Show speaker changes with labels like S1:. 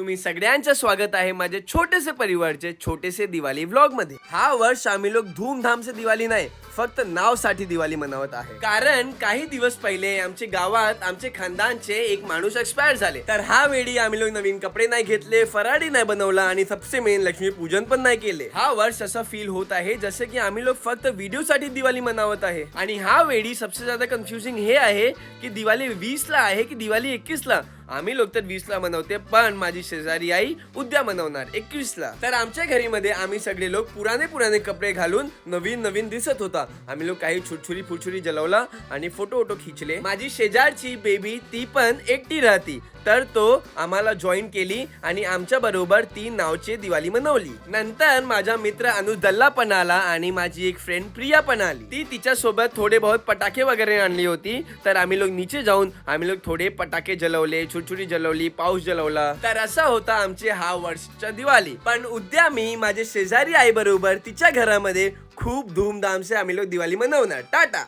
S1: तुम्ही सगळ्यांचं स्वागत आहे माझे छोटेसे परिवारचे छोटेसे दिवाळी व्लॉगमध्ये. हा वर्ष आम्ही लोक धूमधाम से दिवाळी नाही फक्त नावसाठी दिवाळी मनवत आहे. कारण काही दिवस पहिले आमच्या गावात आमचे खानदानचे एक माणूस एक्सपायर झाले. तर हा वेळी आम्ही लोक नवीन कपडे नाही घेतले फराडी नाही बनवला आणि सबसे मेन लक्ष्मी पूजन पण नाही केले. हा वर्ष असं फील होत आहे जसे की आम्ही लोक फक्त व्हिडिओ साठी दिवाळी मनवत आहे. आणि हा वेळी सबसे ज्यादा कन्फ्युजिंग हे आहे की दिवाळी वीस ला आहे की दिवाळी एकवीस ला आम्ही लोक तर वीस ला मनवते पण माझी शेजारी आई उद्या मनवणार एकवीस ला तर आमच्या घरी मध्ये आम्ही सगळे लोक पुराने पुराने कपडे घालून नवीन नवीन दिसत होता. आम्ही लोक काही छुरछुरी फुरछुरी जलवला आणि फोटो वोटो खिचले. माझी शेजारची बेबी ती पण एकटी राहती. तर तो आम्हाला जॉईन केली आणि आमच्या बरोबर ती नावचे दिवाळी मनवली. नंतर माझा मित्र अनुज दल्ला पण आला आणि माझी एक फ्रेंड प्रिया पण आली. ती तिच्या सोबत थोडे बहुत पटाके वगैरे आणली होती. तर आम्ही लोक नीचे जाऊन आम्ही लोक थोडे पटाके जलवले छुरछुरी जलवली पाऊस जलवला. तर असा होता आमचे हा वर्षच्या दिवाळी. पण उद्या मी माझे शेजारी आई बरोबर तिच्या घरामध्ये खूप धूमधाम से आम्ही लोक दिवाळी मनवणार. टाटा!